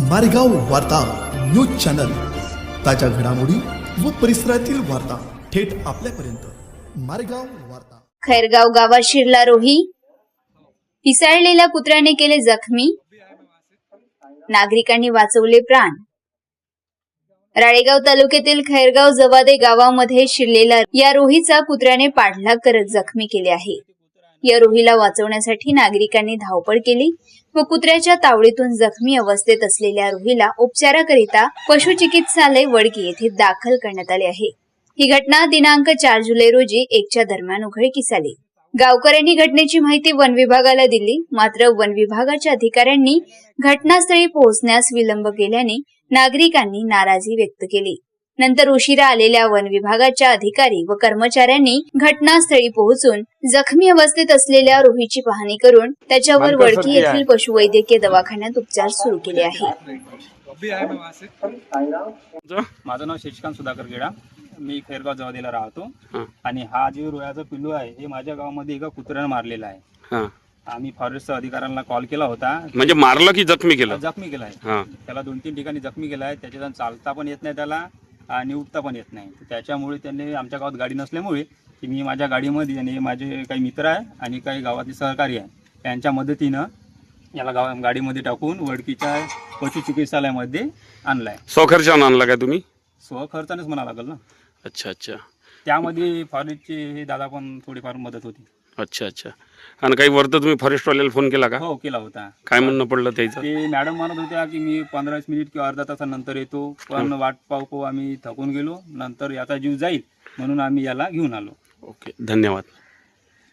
मारेगाव वार्ता news channel. ताज्या घडामोडी व परिसरातील वार्ता थेट आपल्यापर्यंत. मारेगाव वार्ता. खैरगाव गावात शिरला रोही. पिसाळलेल्या कुत्र्याने केले जखमी. नागरिकांनी वाचवले प्राण. राळेगाव तालुक्यातील खैरगाव जवादे गावामध्ये शिरलेला या रोहीचा कुत्र्याने पाठलाग करत जखमी केले आहे. या रोहीला वाचवण्यासाठी नागरिकांनी धावपळ केली व कुत्र्याच्या तावडीतून जखमी अवस्थेत असलेल्या रोहीला उपचाराकरिता पशुचिकित्सालय वडकी येथे दाखल करण्यात आले आहे. ही घटना दिनांक चार जुलै रोजी एकच्या दरम्यान उघडकीस आली. गावकऱ्यांनी घटनेची माहिती वन विभागाला दिली मात्र वन विभागाच्या अधिकाऱ्यांनी घटनास्थळी पोहोचण्यास विलंब केल्याने नागरिकांनी नाराजी व्यक्त केली. नंतर उशिरा आलेल्या वन विभागाच्या अधिकारी व कर्मचाऱ्यांनी घटनास्थळी पोहोचून जखमी अवस्थेत असलेल्या रोहीची पाहणी करून त्याच्यावर वडकी येथील पशुवैद्यकीय दवाखान्यात उपचार सुरू केले आहे. माझं नाव शशिकांत सुधाकर गेडा. मी खैरगाव जवादेला राहतो. हां. आणि हा जे रोयाचा पिल्लू आहे हे माझ्या गावामध्ये एका कुत्र्यानं मारलेला आहे. आम्ही फॉरेस्ट अधिकाऱ्यांना कॉल केला होता. म्हणजे मारलं की जखमी केलं? जखमी केला आहे. हां. त्याला दोन तीन ठिकाणी जखमी केला आहे. त्याच्यातून चालता पण येत नाही त्याला. आणि उठता पण येत नाही. त्याच्यामुळे त्यांनी आमच्या गावात गाडी नसल्यामुळे की मी माझ्या गाडीमध्ये आणि माझे काही मित्र आहे आणि काही गावातले सहकारी आहे. यांच्या मदतीनं याला गावा गाडीमध्ये टाकून वडकीच्या पशु चिकित्सालयामध्ये आणला आहे स्वखर्चानं आणला काय तुम्ही? स्वखर्चानेच म्हणा लागेल ना. अच्छा अच्छा. त्यामध्ये फॉरेस्टचे हे दादा पण थोडीफार मदत होती. अच्छा अच्छा. आणि काही वरतं तुम्ही फॉरेस्टवाल्याला फोन केला का? हो केला होता. काय म्हणणं पडलं त्याचं? ते मॅडम म्हणत होत्या की मी पंधरा वीस मिनिट किंवा अर्धा तासानंतर येतो पण वाट पाहू पाहू आम्ही थकून गेलो नंतर याचा जीव जाईल म्हणून आम्ही याला घेऊन आलो. ओके धन्यवाद.